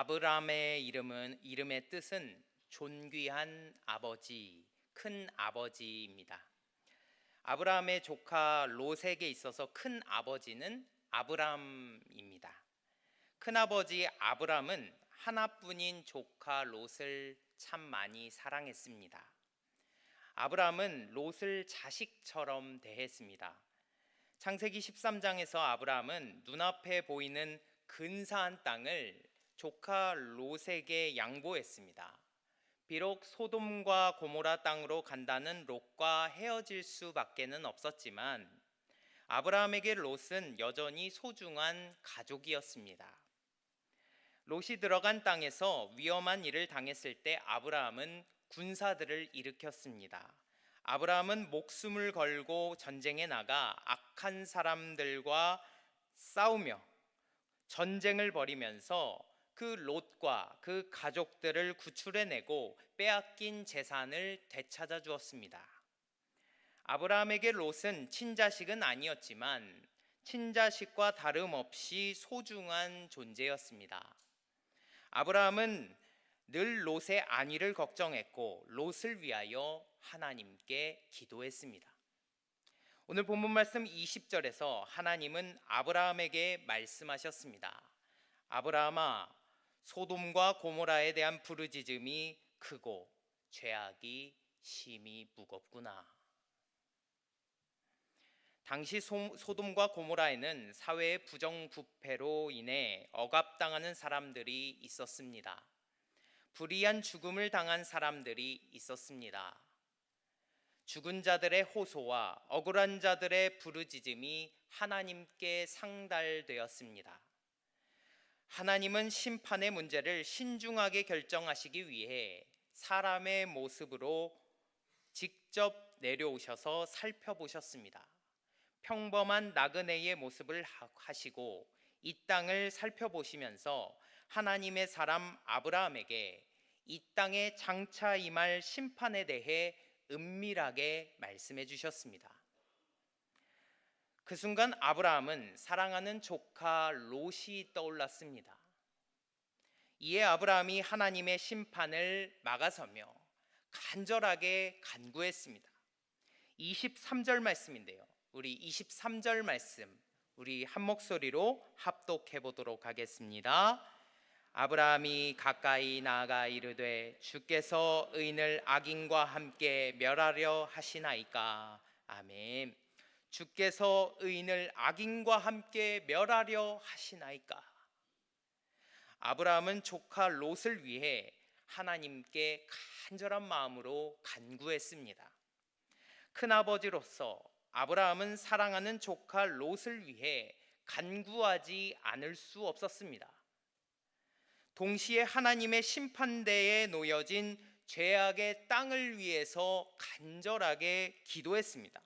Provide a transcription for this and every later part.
아브라함의 이름은 이름의 뜻은 존귀한 아버지, 큰 아버지입니다. 아브라함의 조카 롯에게 있어서 큰 아버지는 아브람입니다. 큰 아버지 아브람은 하나뿐인 조카 롯을 참 많이 사랑했습니다. 아브라함은 롯을 자식처럼 대했습니다. 창세기 13장에서 아브라함은 눈앞에 보이는 근사한 땅을 조카 롯에게 양보했습니다. 비록 소돔과 고모라 땅으로 간다는 롯과 헤어질 수밖에는 없었지만 아브라함에게 롯은 여전히 소중한 가족이었습니다. 롯이 들어간 땅에서 위험한 일을 당했을 때 아브라함은 군사들을 일으켰습니다. 아브라함은 목숨을 걸고 전쟁에 나가 악한 사람들과 싸우며 전쟁을 벌이면서 그 롯과 그 가족들을 구출해내고 빼앗긴 재산을 되찾아 주었습니다. 아브라함에게 롯은 친자식은 아니었지만 친자식과 다름없이 소중한 존재였습니다. 아브라함은 늘 롯의 안위를 걱정했고 롯을 위하여 하나님께 기도했습니다. 오늘 본문 말씀 20절에서 하나님은 아브라함에게 말씀하셨습니다. 아브라함아 소돔과 고모라에 대한 부르짖음이 크고 죄악이 심히 무겁구나. 당시 소, 소돔과 고모라에는 사회의 부정부패로 인해 억압당하는 사람들이 있었습니다. 불의한 죽음을 당한 사람들이 있었습니다. 죽은 자들의 호소와 억울한 자들의 부르짖음이 하나님께 상달되었습니다. 하나님은 심판의 문제를 신중하게 결정하시기 위해 사람의 모습으로 직접 내려오셔서 살펴보셨습니다. 평범한 나그네의 모습을 하시고 이 땅을 살펴보시면서 하나님의 사람 아브라함에게 이 땅에 장차 임할 심판에 대해 은밀하게 말씀해 주셨습니다. 그 순간 아브라함은 사랑하는 조카 롯이 떠올랐습니다. 이에 아브라함이 하나님의 심판을 막아서며 간절하게 간구했습니다. 23절 말씀인데요. 우리 23절 말씀 우리 한 목소리로 합독해 보도록 하겠습니다. 아브라함이 가까이 나아가 이르되 주께서 의인을 악인과 함께 멸하려 하시나이까 아멘. 주께서 의인을 악인과 함께 멸하려 하시나이까 아브라함은 조카 롯을 위해 하나님께 간절한 마음으로 간구했습니다. 큰아버지로서 아브라함은 사랑하는 조카 롯을 위해 간구하지 않을 수 없었습니다. 동시에 하나님의 심판대에 놓여진 죄악의 땅을 위해서 간절하게 기도했습니다.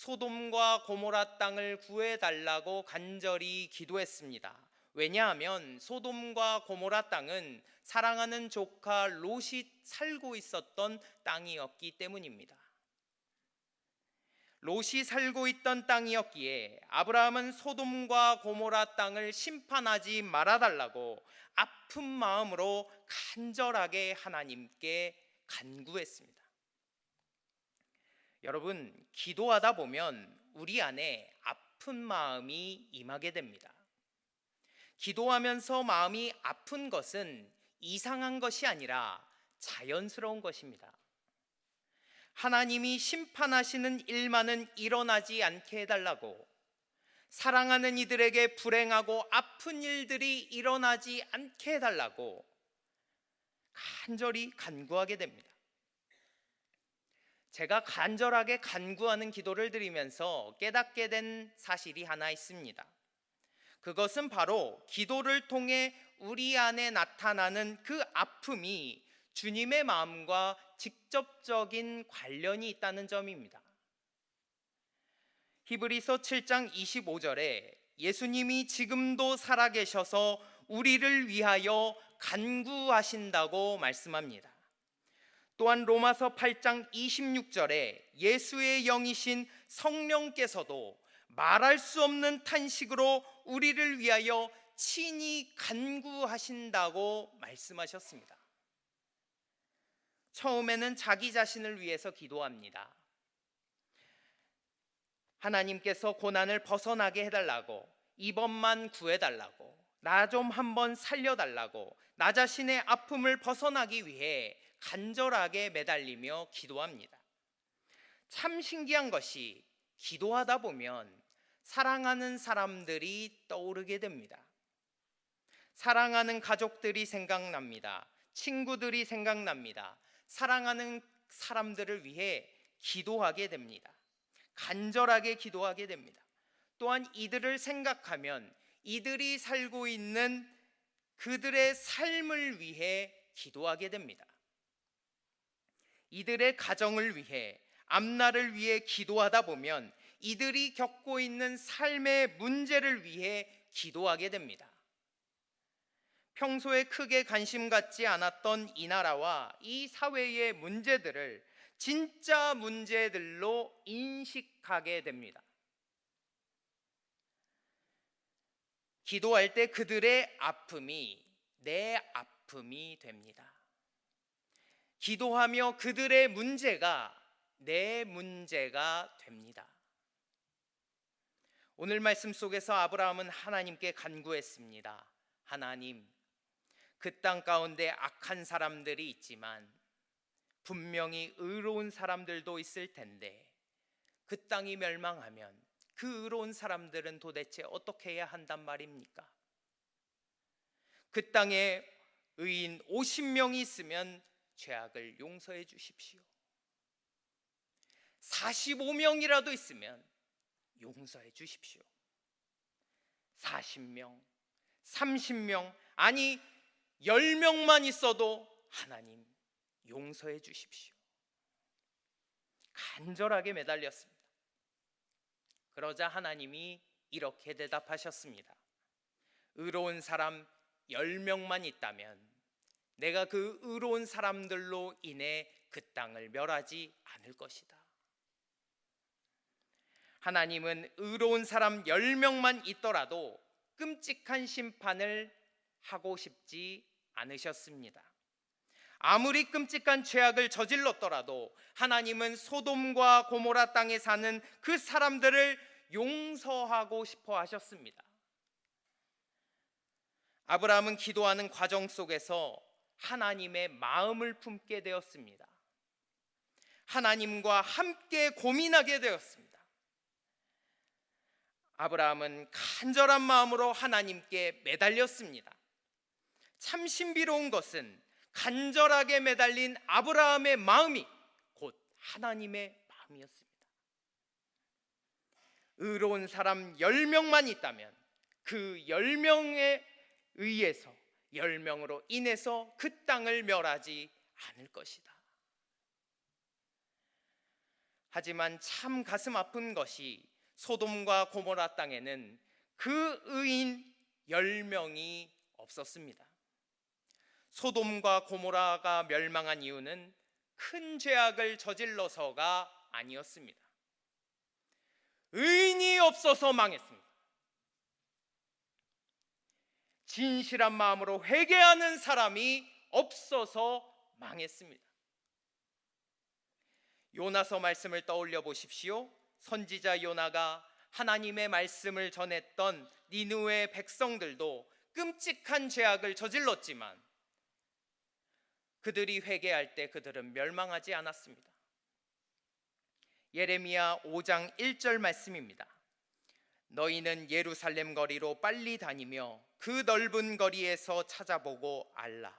소돔과 고모라 땅을 구해 달라고 간절히 기도했습니다. 왜냐하면 소돔과 고모라 땅은 사랑하는 조카 롯이 살고 있었던 땅이었기 때문입니다. 롯이 살고 있던 땅이었기에 아브라함은 소돔과 고모라 땅을 심판하지 말아 달라고 아픈 마음으로 간절하게 하나님께 간구했습니다. 여러분, 기도하다 보면 우리 안에 아픈 마음이 임하게 됩니다. 기도하면서 마음이 아픈 것은 이상한 것이 아니라 자연스러운 것입니다. 하나님이 심판하시는 일만은 일어나지 않게 해달라고 사랑하는 이들에게 불행하고 아픈 일들이 일어나지 않게 해달라고 간절히 간구하게 됩니다. 제가 간절하게 간구하는 기도를 드리면서 깨닫게 된 사실이 하나 있습니다. 그것은 바로 기도를 통해 우리 안에 나타나는 그 아픔이 주님의 마음과 직접적인 관련이 있다는 점입니다. 히브리서 7장 25절에 예수님이 지금도 살아계셔서 우리를 위하여 간구하신다고 말씀합니다. 또한 로마서 8장 26절에 예수의 영이신 성령께서도 말할 수 없는 탄식으로 우리를 위하여 친히 간구하신다고 말씀하셨습니다. 처음에는 자기 자신을 위해서 기도합니다. 하나님께서 고난을 벗어나게 해달라고 이번만 구해달라고 나 좀 한번 살려달라고 나 자신의 아픔을 벗어나기 위해 간절하게 매달리며 기도합니다. 참 신기한 것이 기도하다 보면 사랑하는 사람들이 떠오르게 됩니다. 사랑하는 가족들이 생각납니다. 친구들이 생각납니다. 사랑하는 사람들을 위해 기도하게 됩니다. 간절하게 기도하게 됩니다. 또한 이들을 생각하면 이들이 살고 있는 그들의 삶을 위해 기도하게 됩니다. 이들의 가정을 위해 앞날을 위해 기도하다 보면 이들이 겪고 있는 삶의 문제를 위해 기도하게 됩니다. 평소에 크게 관심 갖지 않았던 이 나라와 이 사회의 문제들을 진짜 문제들로 인식하게 됩니다. 기도할 때 그들의 아픔이 내 아픔이 됩니다. 기도하며 그들의 문제가 내 문제가 됩니다. 오늘 말씀 속에서 아브라함은 하나님께 간구했습니다. 하나님, 그 땅 가운데 악한 사람들이 있지만 분명히 의로운 사람들도 있을 텐데 그 땅이 멸망하면 그 의로운 사람들은 도대체 어떻게 해야 한단 말입니까? 그 땅에 의인 50명이 있으면 죄악을 용서해 주십시오. 45명이라도 있으면 용서해 주십시오. 40명, 30명, 아니 10명만 있어도 하나님 용서해 주십시오. 간절하게 매달렸습니다. 그러자 하나님이 이렇게 대답하셨습니다. 의로운 사람 10명만 있다면 내가 그 의로운 사람들로 인해 그 땅을 멸하지 않을 것이다. 하나님은 의로운 사람 10명만 있더라도 끔찍한 심판을 하고 싶지 않으셨습니다. 아무리 끔찍한 죄악을 저질렀더라도 하나님은 소돔과 고모라 땅에 사는 그 사람들을 용서하고 싶어 하셨습니다. 아브라함은 기도하는 과정 속에서 하나님의 마음을 품게 되었습니다. 하나님과 함께 고민하게 되었습니다. 아브라함은 간절한 마음으로 하나님께 매달렸습니다. 참 신비로운 것은 간절하게 매달린 아브라함의 마음이 곧 하나님의 마음이었습니다. 의로운 사람 10명만 있다면 그 10명에 의해서 10명으로 인해서 그 땅을 멸하지 않을 것이다. 하지만 참 가슴 아픈 것이 소돔과 고모라 땅에는 그 의인 10명이 없었습니다. 소돔과 고모라가 멸망한 이유는 큰 죄악을 저질러서가 아니었습니다. 의인이 없어서 망했습니다. 진실한 마음으로 회개하는 사람이 없어서 망했습니다. 요나서 말씀을 떠올려 보십시오. 선지자 요나가 하나님의 말씀을 전했던 니누의 백성들도 끔찍한 죄악을 저질렀지만 그들이 회개할 때 그들은 멸망하지 않았습니다. 예레미야 5장 1절 말씀입니다. 너희는 예루살렘 거리로 빨리 다니며 그 넓은 거리에서 찾아보고 알라.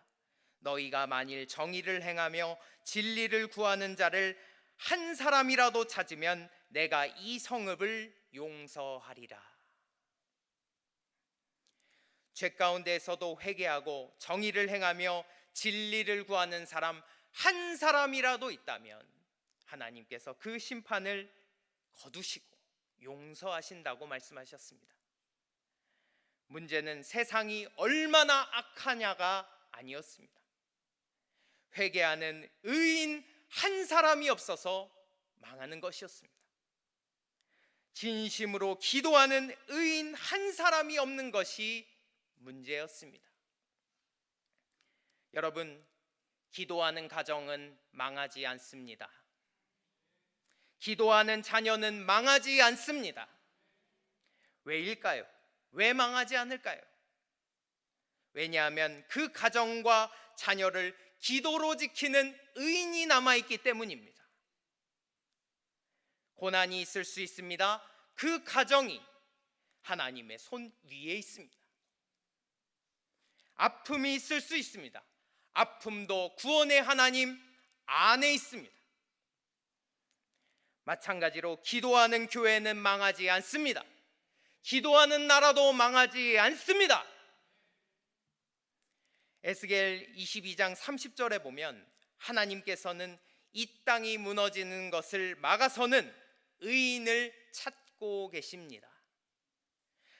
너희가 만일 정의를 행하며 진리를 구하는 자를 한 사람이라도 찾으면 내가 이 성읍을 용서하리라. 죄 가운데서도 회개하고 정의를 행하며 진리를 구하는 사람 한 사람이라도 있다면 하나님께서 그 심판을 거두시고 용서하신다고 말씀하셨습니다. 문제는 세상이 얼마나 악하냐가 아니었습니다. 회개하는 의인 한 사람이 없어서 망하는 것이었습니다. 진심으로 기도하는 의인 한 사람이 없는 것이 문제였습니다. 여러분, 기도하는 가정은 망하지 않습니다. 기도하는 자녀는 망하지 않습니다. 왜일까요? 왜 망하지 않을까요? 왜냐하면 그 가정과 자녀를 기도로 지키는 의인이 남아있기 때문입니다. 고난이 있을 수 있습니다. 그 가정이 하나님의 손 위에 있습니다. 아픔이 있을 수 있습니다. 아픔도 구원의 하나님 안에 있습니다. 마찬가지로 기도하는 교회는 망하지 않습니다. 기도하는 나라도 망하지 않습니다. 에스겔 22장 30절에 보면 하나님께서는 이 땅이 무너지는 것을 막아서는 의인을 찾고 계십니다.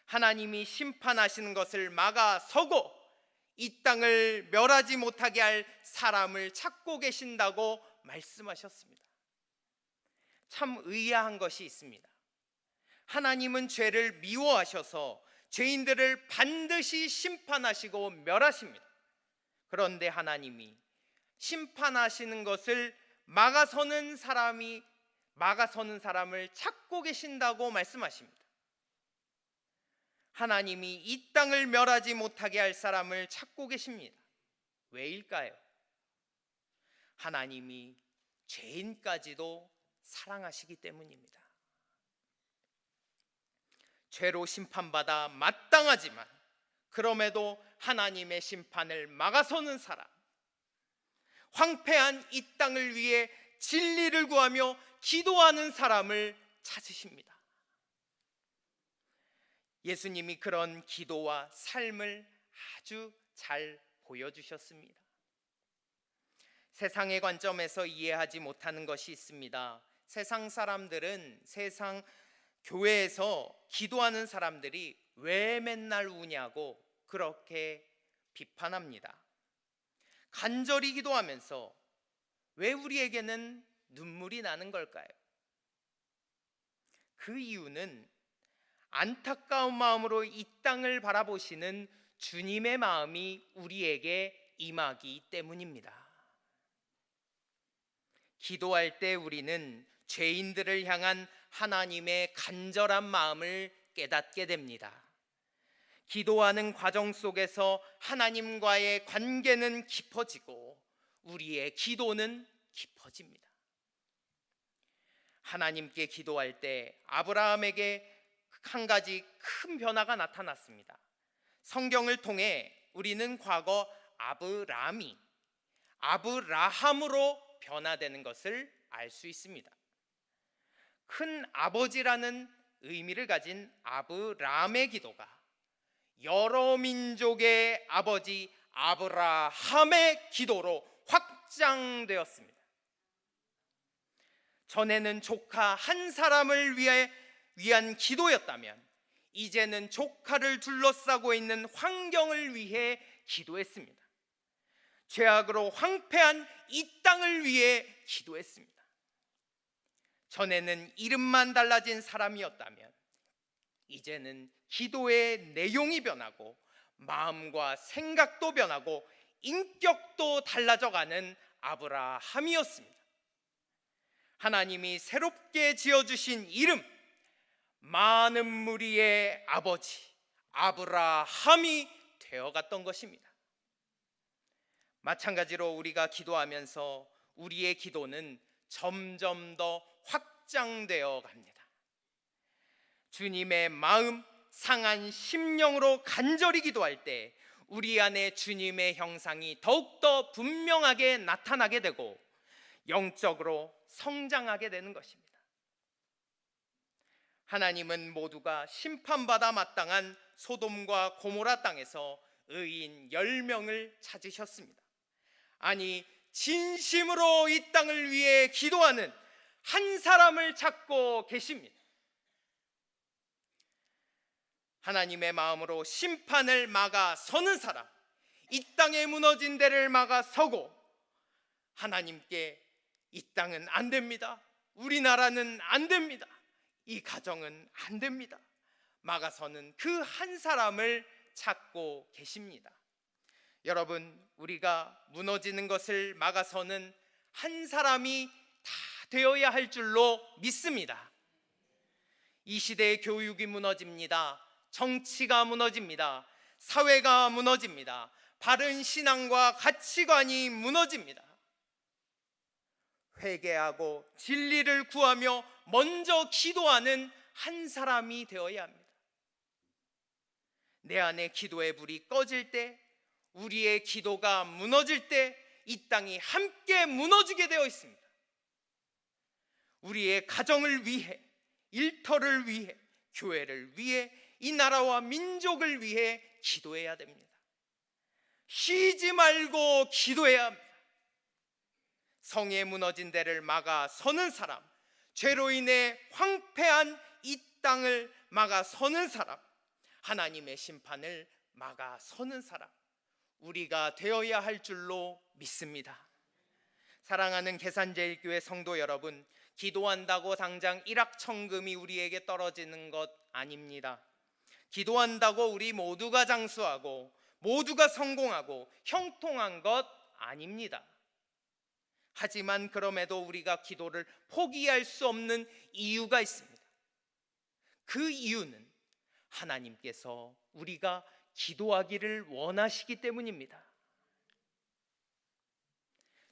하나님이 심판하시는 것을 막아서고 이 땅을 멸하지 못하게 할 사람을 찾고 계신다고 말씀하셨습니다. 참 의아한 것이 있습니다. 하나님은 죄를 미워하셔서 죄인들을 반드시 심판하시고 멸하십니다. 그런데 하나님이 심판하시는 것을 막아서는 사람이 막아서는 사람을 찾고 계신다고 말씀하십니다. 하나님이 이 땅을 멸하지 못하게 할 사람을 찾고 계십니다. 왜일까요? 하나님이 죄인까지도 사랑하시기 때문입니다. 죄로 심판받아 마땅하지만 그럼에도 하나님의 심판을 막아서는 사람, 황폐한 이 땅을 위해 진리를 구하며 기도하는 사람을 찾으십니다. 예수님이 그런 기도와 삶을 아주 잘 보여주셨습니다. 세상의 관점에서 이해하지 못하는 것이 있습니다. 세상 사람들은 세상 교회에서 기도하는 사람들이 왜 맨날 우냐고 그렇게 비판합니다. 간절히 기도하면서 왜 우리에게는 눈물이 나는 걸까요? 그 이유는 안타까운 마음으로 이 땅을 바라보시는 주님의 마음이 우리에게 임하기 때문입니다. 기도할 때 우리는 죄인들을 향한 하나님의 간절한 마음을 깨닫게 됩니다. 기도하는 과정 속에서 하나님과의 관계는 깊어지고 우리의 기도는 깊어집니다. 하나님께 기도할 때 아브라함에게 한 가지 큰 변화가 나타났습니다. 성경을 통해 우리는 과거 아브라함이 아브라함으로 변화되는 것을 알 수 있습니다. 큰 아버지라는 의미를 가진 아브라함의 기도가 여러 민족의 아버지 아브라함의 기도로 확장되었습니다. 전에는 조카 한 사람을 위해 위한 기도였다면 이제는 조카를 둘러싸고 있는 환경을 위해 기도했습니다. 죄악으로 황폐한 이 땅을 위해 기도했습니다. 전에는 이름만 달라진 사람이었다면 이제는 기도의 내용이 변하고 마음과 생각도 변하고 인격도 달라져 가는 아브라함이었습니다. 하나님이 새롭게 지어주신 이름, 많은 무리의 아버지, 아브라함이 되어갔던 것입니다. 마찬가지로 우리가 기도하면서 우리의 기도는 점점 더 확장되어 갑니다. 주님의 마음, 상한 심령으로 간절히 기도할 때 우리 안에 주님의 형상이 더욱더 분명하게 나타나게 되고 영적으로 성장하게 되는 것입니다. 하나님은 모두가 심판받아 마땅한 소돔과 고모라 땅에서 의인 10명을 찾으셨습니다. 아니 진심으로 이 땅을 위해 기도하는 한 사람을 찾고 계십니다. 하나님의 마음으로 심판을 막아 서는 사람, 이 땅에 무너진 데를 막아 서고 하나님께 이 땅은 안 됩니다. 우리나라는 안 됩니다. 이 가정은 안 됩니다. 막아서는 그 한 사람을 찾고 계십니다. 여러분, 우리가 무너지는 것을 막아서는 한 사람이 다 되어야 할 줄로 믿습니다. 이 시대의 교육이 무너집니다. 정치가 무너집니다. 사회가 무너집니다. 바른 신앙과 가치관이 무너집니다. 회개하고 진리를 구하며 먼저 기도하는 한 사람이 되어야 합니다. 내 안에 기도의 불이 꺼질 때, 우리의 기도가 무너질 때, 이 땅이 함께 무너지게 되어 있습니다. 우리의 가정을 위해, 일터를 위해, 교회를 위해, 이 나라와 민족을 위해 기도해야 됩니다. 쉬지 말고 기도해야 합니다. 성에 무너진 데를 막아 서는 사람, 죄로 인해 황폐한 이 땅을 막아 서는 사람, 하나님의 심판을 막아 서는 사람, 우리가 되어야 할 줄로 믿습니다. 사랑하는 계산제일교회 성도 여러분, 기도한다고 당장 일확천금이 우리에게 떨어지는 것 아닙니다. 기도한다고 우리 모두가 장수하고 모두가 성공하고 형통한 것 아닙니다. 하지만 그럼에도 우리가 기도를 포기할 수 없는 이유가 있습니다. 그 이유는 하나님께서 우리가 기도하기를 원하시기 때문입니다.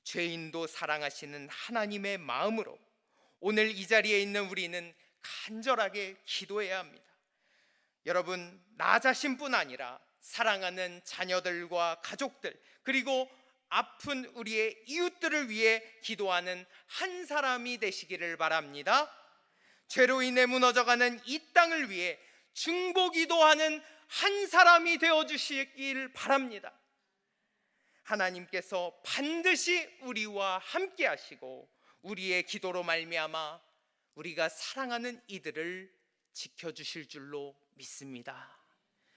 죄인도 사랑하시는 하나님의 마음으로 오늘 이 자리에 있는 우리는 간절하게 기도해야 합니다. 여러분, 나 자신뿐 아니라 사랑하는 자녀들과 가족들, 그리고 아픈 우리의 이웃들을 위해 기도하는 한 사람이 되시기를 바랍니다. 죄로 인해 무너져가는 이 땅을 위해 중보 기도하는 한 사람이 되어 주시길 바랍니다. 하나님께서 반드시 우리와 함께 하시고 우리의 기도로 말미암아 우리가 사랑하는 이들을 지켜 주실 줄로 믿습니다.